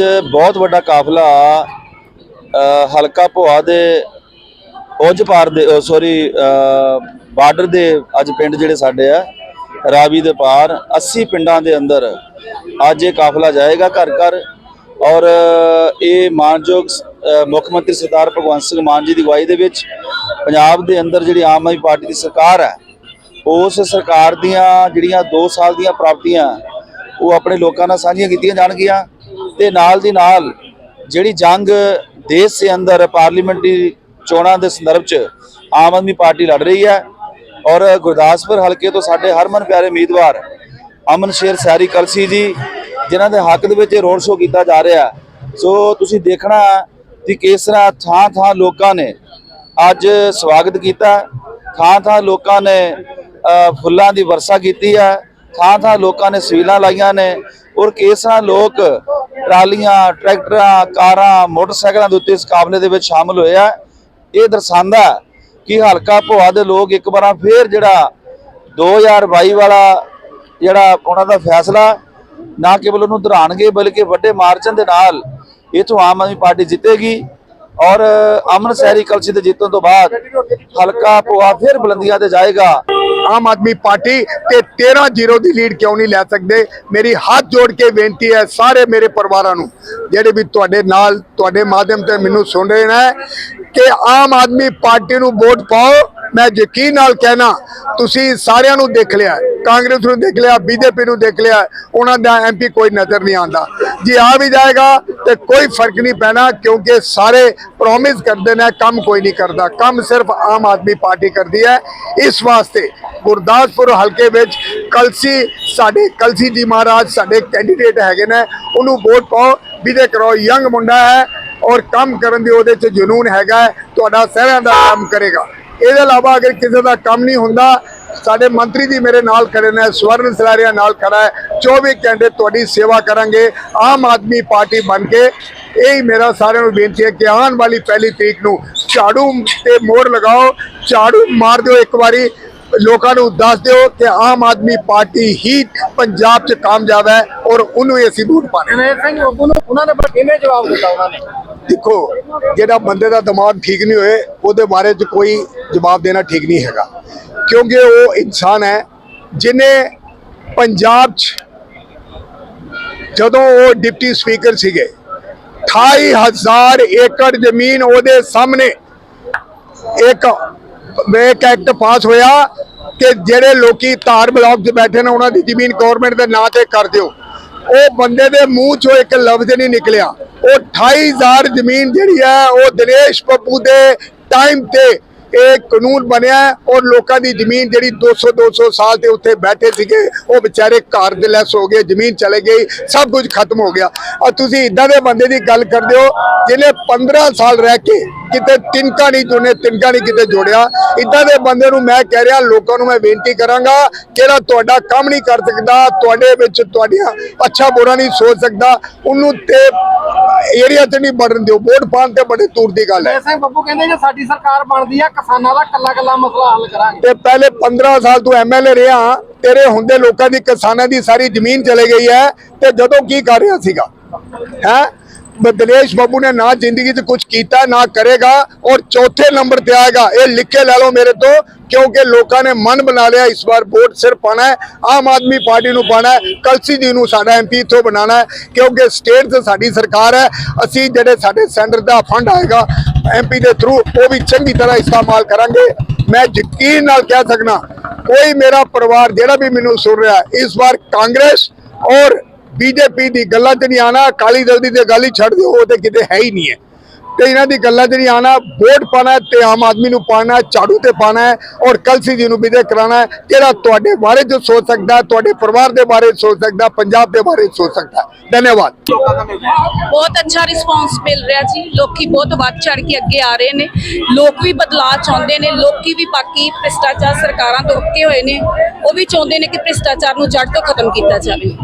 ਅੱਜ ਬਹੁਤ ਵੱਡਾ ਕਾਫਲਾ ਹਲਕਾ ਭੋਆ ਦੇ ਉਜ ਪਾਰ ਦੇ ਸੌਰੀ ਬਾਰਡਰ ਦੇ ਅੱਜ ਪਿੰਡ ਜਿਹੜੇ ਸਾਡੇ ਆ, ਰਾਵੀ ਦੇ ਪਾਰ 80 ਪਿੰਡਾਂ ਦੇ ਅੰਦਰ ਅੱਜ ਇਹ ਕਾਫਲਾ ਜਾਏਗਾ ਘਰ ਘਰ ਔਰ ਇਹ ਮਾਨਯੋਗ ਮੁੱਖ ਮੰਤਰੀ ਸਰਦਾਰ ਭਗਵੰਤ ਸਿੰਘ ਮਾਨ ਜੀ ਦੀ ਅਗਵਾਈ ਦੇ ਵਿੱਚ ਪੰਜਾਬ ਦੇ ਅੰਦਰ ਜਿਹੜੀ ਆਮ ਆਦਮੀ ਪਾਰਟੀ ਦੀ ਸਰਕਾਰ ਹੈ, ਉਸ ਸਰਕਾਰ ਦੀਆਂ ਜਿਹੜੀਆਂ 2 ਸਾਲ ਦੀਆਂ ਪ੍ਰਾਪਤੀਆਂ, ਉਹ ਆਪਣੇ ਲੋਕਾਂ ਨਾਲ ਸਾਂਝੀਆਂ ਕੀਤੀਆਂ ਜਾਣਗੀਆਂ। ਤੇ ਨਾਲ ਦੀ ਨਾਲ ਜਿਹੜੀ ਜੰਗ ਦੇਸ਼ ਦੇ ਅੰਦਰ ਪਾਰਲੀਮੈਂਟਰੀ ਚੋਣਾਂ ਦੇ ਸੰਦਰਭ 'ਚ ਆਮ ਆਦਮੀ ਪਾਰਟੀ ਲੜ ਰਹੀ ਹੈ ਔਰ ਗੁਰਦਾਸਪੁਰ ਹਲਕੇ ਤੋਂ ਸਾਡੇ ਹਰਮਨ ਪਿਆਰੇ ਉਮੀਦਵਾਰ ਅਮਨ ਸ਼ੇਰ ਸੈਰੀ ਕਲਸੀ ਜੀ, ਜਿਨ੍ਹਾਂ ਦੇ ਹੱਕ ਦੇ ਵਿੱਚ ਰੋਡ ਸ਼ੋਅ ਕੀਤਾ ਜਾ ਰਿਹਾ ਸੋ ਤੁਸੀਂ ਦੇਖਣਾ ਕਿ ਕਿਸ ਤਰ੍ਹਾਂ ਥਾਂ ਥਾਂ ਲੋਕਾਂ ਨੇ ਅੱਜ ਸਵਾਗਤ ਕੀਤਾ ਥਾਂ ਥਾਂ ਲੋਕਾਂ ਨੇ ਫੁੱਲਾਂ ਦੀ ਵਰਸਾ ਕੀਤੀ ਹੈ। ਥਾਂ ਥਾਂ ਲੋਕਾਂ ਨੇ ਸਵੀਲਾਂ ਲਾਈਆਂ ਨੇ। ਔਰ ਕਿਸ ਤਰ੍ਹਾਂ ਲੋਕ ਟਰਾਲੀਆਂ, ਟਰੈਕਟਰਾਂ, ਕਾਰਾਂ, ਮੋਟਰਸਾਈਕਲਾਂ ਦੇ ਉੱਤੇ ਇਸ ਕਾਬਲੇ ਦੇ ਵਿੱਚ ਸ਼ਾਮਲ ਹੋਇਆ ਇਹ ਦਰਸਾਉਂਦਾ ਕਿ ਹਲਕਾ ਭੋਆ ਦੇ ਲੋਕ ਇੱਕ ਵਾਰ ਫੇਰ ਜਿਹੜਾ 2022 ਵਾਲਾ ਜਿਹੜਾ ਉਹਨਾਂ ਦਾ ਫੈਸਲਾ, ਨਾ ਕੇਵਲ ਉਹਨੂੰ ਦੁਹਰਾਣਗੇ ਬਲਕਿ ਵੱਡੇ ਮਾਰਚਨ ਦੇ ਨਾਲ ਇਥੋਂ ਆਮ ਆਦਮੀ ਪਾਰਟੀ ਜਿੱਤੇਗੀ ਔਰ ਅਮਨ ਸ਼ਹਿਰੀ ਕਲਸੀ ਦੇ ਜਿੱਤਣ ਤੋਂ ਬਾਅਦ ਹਲਕਾ ਭੋਆ ਫਿਰ ਬੁਲੰਦੀਆਂ ਤੇ ਜਾਏਗਾ। ਆਮ ਆਦਮੀ ਪਾਰਟੀ ਤੇ 13 ਜ਼ੀਰੋ ਦੀ ਲੀਡ ਕਿਉਂ ਨਹੀਂ ਲੈ ਸਕਦੇ? ਮੇਰੀ ਹੱਥ ਜੋੜ ਕੇ ਬੇਨਤੀ ਹੈ ਸਾਰੇ ਮੇਰੇ ਪਰਿਵਾਰਾਂ ਨੂੰ, ਜਿਹੜੇ ਵੀ ਤੁਹਾਡੇ ਨਾਲ, ਤੁਹਾਡੇ ਮਾਧਿਅਮ ਤੇ ਮੈਨੂੰ ਸੁਣ ਰਹੇ ਨੇ, ਕਿ ਆਮ ਆਦਮੀ ਪਾਰਟੀ ਨੂੰ ਵੋਟ ਪਾਓ ਮੈਂ ਯਕੀਨ ਨਾਲ ਕਹਿਣਾ, ਤੁਸੀਂ ਸਾਰਿਆਂ ਨੂੰ ਦੇਖ ਲਿਆ ਕਾਂਗਰਸ ਨੂੰ ਦੇਖ ਲਿਆ, ਬੀਜੇਪੀ ਨੂੰ ਦੇਖ ਲਿਆ ਉਹਨਾਂ ਦਾ ਐਮਪੀ ਕੋਈ ਨਜ਼ਰ ਨਹੀਂ ਆਉਂਦਾ। ਜੇ ਆ ਵੀ ਜਾਏਗਾ ਤੇ ਕੋਈ ਫ਼ਰਕ ਨਹੀਂ ਪੈਣਾ, ਕਿਉਂਕਿ ਸਾਰੇ ਪ੍ਰੋਮਿਸ ਕਰਦੇ ਨੇ, ਕੰਮ ਕੋਈ ਨਹੀਂ ਕਰਦਾ। ਕੰਮ ਸਿਰਫ ਆਮ ਆਦਮੀ ਪਾਰਟੀ ਕਰਦੀ ਹੈ। ਇਸ ਵਾਸਤੇ ਗੁਰਦਾਸਪੁਰ ਹਲਕੇ ਵਿੱਚ ਕਲਸੀ, ਸਾਡੇ ਕਲਸੀ ਜੀ ਮਹਾਰਾਜ, ਸਾਡੇ ਕੈਂਡੀਡੇਟ ਹੈਗੇ ਨੇ, ਉਹਨੂੰ ਵੋਟ ਪਾਓ, ਵਿਜੇ ਕਰੋ ਯੰਗ ਮੁੰਡਾ ਹੈ ਔਰ ਕੰਮ ਕਰਨ ਦੀ ਉਹਦੇ 'ਚ ਜਨੂਨ ਹੈਗਾ ਤੁਹਾਡਾ ਸਾਰਿਆਂ ਦਾ ਕੰਮ ਕਰੇਗਾ। ਇਹਦੇ ਇਲਾਵਾ ਅਗਰ ਕਿਸੇ ਦਾ ਕੰਮ ਨਹੀਂ ਹੁੰਦਾ, ਸਾਡੇ ਮੰਤਰੀ ਜੀ ਮੇਰੇ ਨਾਲ ਖੜੇ ਨੇ, ਸਵਰਨ ਸਲਾਰੀਆ ਨਾਲ ਖੜਾ ਹੈ 24 ਘੰਟੇ ਤੁਹਾਡੀ ਸੇਵਾ ਕਰਾਂਗੇ, ਆਮ ਆਦਮੀ ਪਾਰਟੀ ਬਣ ਕੇ। ਇਹ ਹੀ ਮੇਰਾ ਸਾਰਿਆਂ ਨੂੰ ਬੇਨਤੀ ਹੈ ਕਿ ਆਉਣ ਵਾਲੀ ਪਹਿਲੀ ਤਰੀਕ ਨੂੰ ਝਾੜੂ ਤੇ ਮੋੜ ਲਗਾਓ, ਝਾੜੂ ਮਾਰ ਦਿਓ ਇੱਕ ਵਾਰੀ, ਲੋਕਾਂ ਨੂੰ ਦੱਸ ਦਿਓ ਕਿ ਆਮ ਆਦਮੀ ਪਾਰਟੀ ਹੀ ਪੰਜਾਬ 'ਚ ਕਾਮਯਾਬ ਹੈ ਔਰ ਉਹਨੂੰ ਹੀ ਅਸੀਂ ਵੋਟ ਪਾਣੇ ਜਨੇਸ਼ ਸਿੰਘ, ਉਹਨਾਂ ਨੇ ਕਿਵੇਂ ਜਵਾਬ ਦਿੱਤਾ ਉਹਨਾਂ ਨੇ? ਦੇਖੋ, ਜਿਹੜਾ ਬੰਦੇ ਦਾ ਦਿਮਾਗ ਠੀਕ ਨਹੀਂ ਹੋਏ, ਉਹਦੇ ਬਾਰੇ 'ਚ ਕੋਈ ਜਵਾਬ ਦੇਣਾ ਠੀਕ ਨਹੀਂ ਹੈਗਾ। ਕਿਉਂਕਿ ਉਹ ਇਨਸਾਨ ਹੈ, ਜਿਨੇ ਪੰਜਾਬ 'ਚ ਜਦੋਂ ਉਹ ਡਿਪਟੀ ਸਪੀਕਰ ਸੀਗੇ 28000 ਏਕੜ ਜ਼ਮੀਨ ਉਹਦੇ ਸਾਹਮਣੇ ਇੱਕ ਇੱਕ ਐਕਟ ਪਾਸ ਹੋਇਆ ਕਿ ਜਿਹੜੇ ਲੋਕੀ ਧਾਰ ਬਲਾਕ 'ਚ ਬੈਠੇ ਨੇ, ਉਹਨਾਂ ਦੀ ਜ਼ਮੀਨ ਗਵਰਨਮੈਂਟ ਦੇ ਨਾਂ ਤੇ ਕਰ ਦਿਓ। ਉਹ ਬੰਦੇ ਦੇ ਮੂੰਹ 'ਚੋਂ ਇੱਕ ਲਫ਼ਜ਼ ਨਹੀਂ ਨਿਕਲਿਆ। ਉਹ 28000 ਜ਼ਮੀਨ ਜਿਹੜੀ ਹੈ, ਉਹ ਦਿਨੇਸ਼ ਬੱਬੂ ਦੇ ਟਾਈਮ ਤੇ ਇਹ ਕਾਨੂੰਨ ਬਣਿਆ ਔਰ ਲੋਕਾਂ ਦੀ ਜ਼ਮੀਨ ਜਿਹੜੀ 200 200 ਸਾਲ ਤੇ ਉੱਥੇ ਬੈਠੇ ਸੀਗੇ, ਉਹ ਵਿਚਾਰੇ ਘਰ ਦੇ ਲੈਸ ਹੋ ਗਏ, ਜ਼ਮੀਨ ਚਲੇ ਗਈ, ਸਭ ਕੁਝ ਖਤਮ ਹੋ ਗਿਆ। ਔਰ ਤੁਸੀਂ ਇਦਾਂ ਦੇ ਬੰਦੇ ਦੀ ਗੱਲ ਕਰਦੇ ਹੋ, ਜਿਹਨੇ 15 ਸਾਲ ਰਹਿ ਕੇ ਕਿਤੇ ਤਿੰਨਕਾ ਨਹੀਂ ਜੁੜਨੇ ਤਿੰਨਕਾ ਨਹੀਂ ਕਿਤੇ ਜੋੜਿਆ। ਇਦਾਂ ਦੇ ਬੰਦੇ ਨੂੰ ਮੈਂ ਕਹਿ ਰਿਹਾ ਲੋਕਾਂ ਨੂੰ ਮੈਂ ਬੇਨਤੀ ਕਰਾਂਗਾ ਕਿਹੜਾ ਤੁਹਾਡਾ ਕੰਮ ਨਹੀਂ ਕਰ ਸਕਦਾ ਤੁਹਾਡੇ ਵਿੱਚ ਤੁਹਾਡੀਆਂ ਅੱਛਾ ਬੁਰਾ ਨਹੀਂ ਸੋਚ ਸਕਦਾ ਉਹਨੂੰ ਤੇ ਏਰੀਆ 'ਚ ਨਹੀਂ ਵੜਨ ਦਿਓ। ਵੋਟ ਪਾਉਣ ਤੇ ਬੜੇ ਦੂਰ ਦੀ ਗੱਲ ਹੈ। ਸਿੰਘ ਬੱਬੂ ਕਹਿੰਦੇ ਜੇ ਸਾਡੀ ਸਰਕਾਰ ਬਣਦੀ ਆ ਕਿਸਾਨਾਂ ਦਾ ਕੱਲਾ ਕੱਲਾ ਮਸਲਾ ਹੱਲ ਕਰਾਂਗੇ। ਤੇ ਪਹਿਲੇ 15 ਸਾਲ ਤੂੰ ਐਮਐਲਏ ਰਿਹਾ ਤੇਰੇ ਹੁੰਦੇ ਲੋਕਾਂ ਦੀ ਕਿਸਾਨਾਂ ਦੀ ਸਾਰੀ ਜ਼ਮੀਨ ਚਲੇ ਗਈ ਹੈ ਤੇ ਜਦੋਂ ਕੀ ਕਰ ਰਿਹਾ ਸੀਗਾ? ਹੈ? ਦਿਨੇਸ਼ ਬੱਬੂ ਨੇ ਨਾ ਜ਼ਿੰਦਗੀ 'ਚ ਕੁਝ ਕੀਤਾ ਨਾ ਕਰੇਗਾ ਔਰ ਚੌਥੇ ਨੰਬਰ ਤੇ ਆਏਗਾ ਇਹ ਲਿਖ ਕੇ ਲੈ ਲਓ ਮੇਰੇ ਤੋਂ ਕਿਉਂਕਿ ਲੋਕਾਂ ਨੇ ਮਨ ਬਣਾ ਲਿਆ ਇਸ ਵਾਰ ਵੋਟ ਸਿਰ ਪਾਣਾ ਹੈ ਆਮ ਆਦਮੀ ਪਾਰਟੀ ਨੂੰ ਪਾਣਾ ਹੈ ਕਲਸੀ ਜੀ ਨੂੰ ਸਾਡਾ ਐਮਪੀ ਇੱਥੋਂ ਬਣਾਉਣਾ ਹੈ ਕਿਉਂਕਿ ਸਟੇਟ 'ਚ ਸਾਡੀ ਸਰਕਾਰ ਹੈ ਅਸੀਂ ਜਿਹੜੇ ਸਾਡੇ ਸੈਂਟਰ ਦਾ ਫੰਡ ਆਏਗਾ ਐਮਪੀ ਦੇ ਥਰੂ ਉਹ ਵੀ ਚੰਗੀ ਤਰ੍ਹਾਂ ਇਸਤੇਮਾਲ ਕਰਾਂਗੇ ਮੈਂ ਯਕੀਨ ਨਾਲ ਕਹਿ ਸਕਣਾ ਕੋਈ ਮੇਰਾ ਪਰਿਵਾਰ ਜਿਹੜਾ ਵੀ ਮੈਨੂੰ ਸੁਣ ਰਿਹਾ ਇਸ ਵਾਰ ਕਾਂਗਰਸ ਔਰ ਬੀਜੇਪੀ ਦੀ ਗੱਲਾਂ 'ਚ ਨਹੀਂ ਆਣਾ ਅਕਾਲੀ ਦਲ ਦੀ ਤੇ ਗੱਲ ਹੀ ਛੱਡ ਦਿਓ, ਉਹ ਤੇ ਕਿਤੇ ਹੈ ਹੀ ਨਹੀਂ ਹੈ। ਤੇ ਇਹਨਾਂ ਦੀ ਗੱਲਾਂ 'ਚ ਨਹੀਂ ਆਣਾ ਵੋਟ ਪਾਣਾ ਤੇ ਆਮ ਆਦਮੀ ਨੂੰ ਪਾਣਾ ਝਾੜੂ ਤੇ ਪਾਣਾ ਔਰ ਕਲਸੀ ਜੀ ਨੂੰ ਵਿਜੇ ਕਰਾਣਾ ਜਿਹੜਾ ਤੁਹਾਡੇ ਬਾਰੇ ਜੋ ਸੋਚ ਸਕਦਾ ਤੁਹਾਡੇ ਪਰਿਵਾਰ ਦੇ ਬਾਰੇ ਸੋਚ ਸਕਦਾ ਪੰਜਾਬ ਦੇ ਬਾਰੇ ਸੋਚ ਸਕਦਾ ਧੰਨਵਾਦ। ਬਹੁਤ ਅੱਛਾ ਰਿਸਪੌਂਸ ਮਿਲ ਰਿਹਾ ਜੀ। ਲੋਕੀ ਬਹੁਤ ਵੱਧ ਚੜ ਕੇ ਅੱਗੇ ਆ ਰਹੇ ਨੇ। ਲੋਕ ਵੀ ਬਦਲਾਅ ਚਾਹੁੰਦੇ ਨੇ, ਲੋਕੀ ਵੀ ਬਾਕੀ ਭ੍ਰਿਸ਼ਟਾਚਾਰ ਸਰਕਾਰਾਂ ਤੋਂ ਅੱਕੇ ਹੋਏ ਨੇ। ਉਹ ਵੀ ਚਾਹੁੰਦੇ ਨੇ ਕਿ ਭ੍ਰਿਸ਼ਟਾਚਾਰ ਨੂੰ ਜੜ ਤੋਂ ਖਤਮ ਕੀਤਾ ਜਾਵੇ।